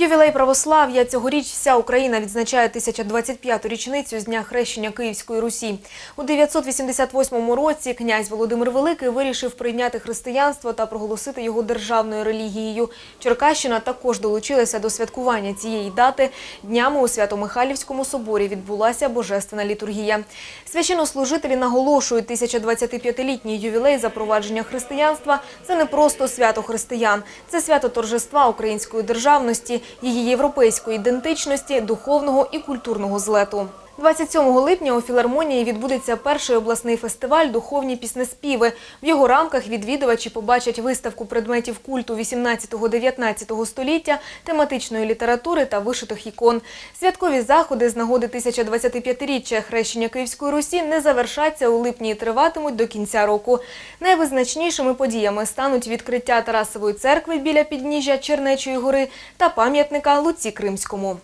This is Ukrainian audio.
Ювілей православ'я цьогоріч вся Україна відзначає 1025-ту річницю з дня хрещення Київської Русі. У 988 році князь Володимир Великий вирішив прийняти християнство та проголосити його державною релігією. Черкащина також долучилася до святкування цієї дати. Днями у Свято-Михайлівському соборі відбулася божественна літургія. Священнослужителі наголошують, 1025-літній ювілей запровадження християнства – це не просто свято християн, це свято торжества української державності, її європейської ідентичності, духовного і культурного злету. 27 липня у філармонії відбудеться перший обласний фестиваль «Духовні піснеспіви». В його рамках відвідувачі побачать виставку предметів культу 18-19 століття, тематичної літератури та вишитих ікон. Святкові заходи з нагоди 1025-річчя хрещення Київської Русі не завершаться у липні і триватимуть до кінця року. Найвизначнішими подіями стануть відкриття Тарасової церкви біля підніжжя Чернечої гори та пам'ятника Луці Кримському.